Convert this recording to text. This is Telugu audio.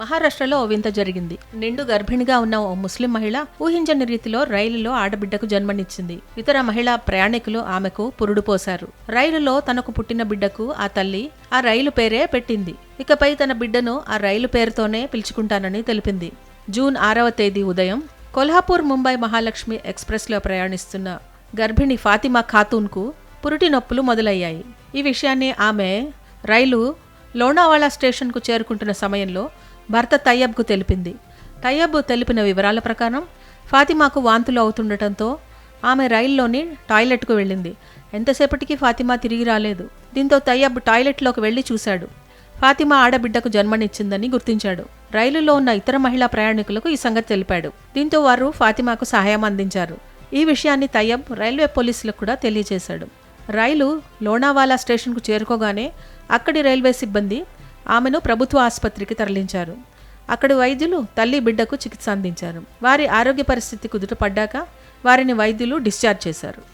మహారాష్ట్రలో ఓ వింత జరిగింది. నిండు గర్భిణిగా ఉన్న ఓ ముస్లిం మహిళ ఊహించని రీతిలో రైలులో ఆడబిడ్డకు జన్మనిచ్చింది. ఇతర మహిళా ప్రయాణికులు ఆమెకు పురుడు పోశారు. రైలులో తనకు పుట్టిన బిడ్డకు ఆ తల్లి ఆ రైలు పేరే పెట్టింది. ఇకపై తన బిడ్డను ఆ రైలు పేరుతోనే పిలుచుకుంటానని తెలిపింది. జూన్ ఆరవ తేదీ ఉదయం కొల్హాపూర్ ముంబై మహాలక్ష్మి ఎక్స్ప్రెస్లో ప్రయాణిస్తున్న గర్భిణి ఫాతిమా ఖాతూన్కు పురుటి నొప్పులు మొదలయ్యాయి. ఈ విషయాన్ని ఆమె రైలు లోనావాలా స్టేషన్కు చేరుకుంటున్న సమయంలో భర్త తయ్యబ్కు తెలిపింది. తయ్యబ్ తెలిపిన వివరాల ప్రకారం ఫాతిమాకు వాంతులు అవుతుండటంతో ఆమె రైల్లోని టాయిలెట్కు వెళ్ళింది. ఎంతసేపటికి ఫాతిమా తిరిగి రాలేదు. దీంతో తయ్యబ్ టాయిలెట్లోకి వెళ్ళి చూశాడు. ఫాతిమా ఆడబిడ్డకు జన్మనిచ్చిందని గుర్తించాడు. రైలులో ఉన్న ఇతర మహిళా ప్రయాణికులకు ఈ సంగతి తెలిపాడు. దీంతో వారు ఫాతిమాకు సహాయం అందించారు. ఈ విషయాన్ని తయ్యబ్ రైల్వే పోలీసులకు కూడా తెలియజేశాడు. రైలు లోనావాలా స్టేషన్కు చేరుకోగానే అక్కడి రైల్వే సిబ్బంది ఆమెను ప్రభుత్వ ఆసుపత్రికి తరలించారు. అక్కడి వైద్యులు తల్లి బిడ్డకు చికిత్స అందించారు. వారి ఆరోగ్య పరిస్థితి కుదుటపడ్డాక వారిని వైద్యులు డిశ్చార్జ్ చేశారు.